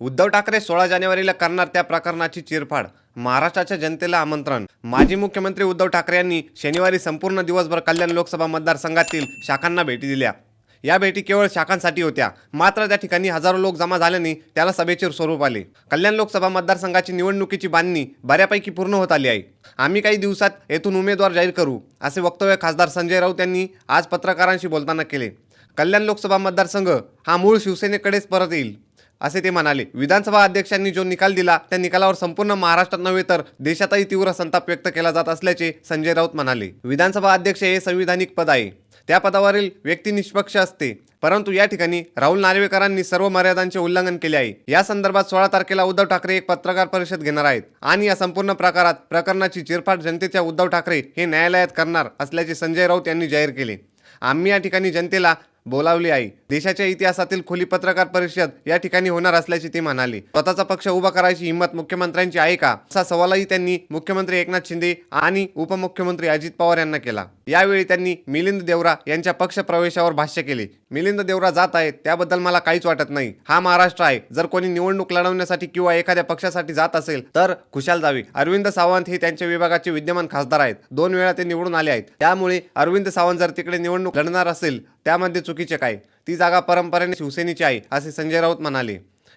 उद्धव ठाकरे सोळा जानेवारीला करणार त्या प्रकरणाची चिरफाड. महाराष्ट्राच्या जनतेला आमंत्रण. माजी मुख्यमंत्री उद्धव ठाकरे यांनी शनिवारी संपूर्ण दिवसभर कल्याण लोकसभा मतदारसंघातील शाखांना भेटी दिल्या. या भेटी केवळ शाखांसाठी होत्या. मात्र त्या ठिकाणी हजारो लोक जमा झाल्याने त्याला सभेचे स्वरूप आले. कल्याण लोकसभा मतदारसंघाची निवडणुकीची बांधणी बऱ्यापैकी पूर्ण होत आली आहे. आम्ही काही दिवसात येथून उमेदवार जाहीर करू असे वक्तव्य खासदार संजय राऊत यांनी आज पत्रकारांशी बोलताना केले. कल्याण लोकसभा मतदारसंघ हा मूळ शिवसेनेकडेच परत येईल. असे ते म्हणाले. विधानसभा अध्यक्षांनी जो निकाल दिला त्या निकालावर संपूर्ण महाराष्ट्रात नव्हे तर देशातही तीव्र संताप व्यक्त केला जात असल्याचे संजय राऊत म्हणाले. विधानसभा अध्यक्ष हे संविधानिक पद आहे. त्या पदावरील व्यक्ती निष्पक्ष असते. परंतु या ठिकाणी राहुल नार्वेकरांनी सर्व मर्यादांचे उल्लंघन केले आहे. या संदर्भात सोळा तारखेला उद्धव ठाकरे एक पत्रकार परिषद घेणार आहेत. आणि या संपूर्ण प्रकारात प्रकरणाची चिरफाट जनतेच्या उद्धव ठाकरे हे न्यायालयात करणार असल्याचे संजय राऊत यांनी जाहीर केले. आम्ही या ठिकाणी जनतेला बोलावले आहे देशाच्या इतिहासातील खुली पत्रकार परिषद या ठिकाणी होणार असल्याचे ते म्हणाले. स्वतःचा पक्ष उभा करायची हिंमत मुख्यमंत्र्यांची आहे का? असा सवालही त्यांनी मुख्यमंत्री एकनाथ शिंदे आणि उपमुख्यमंत्री अजित पवार यांना केला. यावेळी त्यांनी मिलिंद देवरा यांच्या पक्ष प्रवेशावर भाष्य केले. मिलिंद देवरा जात आहेत त्याबद्दल मला काहीच वाटत नाही. हा महाराष्ट्र आहे. जर कोणी निवडणूक लढवण्यासाठी किंवा एखाद्या पक्षासाठी जात असेल तर खुशाल जावी. अरविंद सावंत हे त्यांच्या विभागाचे विद्यमान खासदार आहेत. दोन वेळा ते निवडून आले आहेत. त्यामुळे अरविंद सावंत जर तिकडे निवडणूक लढणार असेल त्यामध्ये चुकीचे काय? ती जागा परंपरेने शिवसेनेची आहे असे संजय राऊत म्हणाले.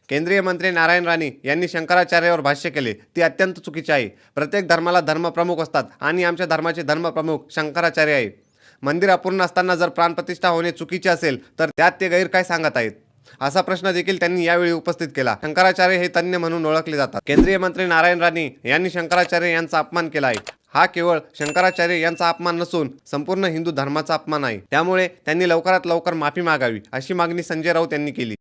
केंद्रीय मंत्री नारायण राणे यांनी शंकराचार्यावर भाष्य केले ती अत्यंत चुकीची आहे. प्रत्येक धर्माला धर्मप्रमुख असतात आणि आमच्या धर्माचे धर्मप्रमुख शंकराचार्य आहे मंदिर अपूर्ण असताना जर प्राणप्रतिष्ठा होणे चुकीचे असेल तर त्यात ते गैर काय सांगत आहेत. असा प्रश्न देखील त्यांनी यावेळी उपस्थित केला. शंकराचार्य हे तज्ञ म्हणून ओळखले जातात. केंद्रीय मंत्री नारायण राणे यांनी शंकराचार्य यांचा अपमान केला आहे. हा केवळ शंकराचार्य यांचा अपमान नसून संपूर्ण हिंदू धर्माचा अपमान आहे. त्यामुळे त्यांनी लवकरात लवकर माफी मागावी अशी मागणी संजय राऊत यांनी केली.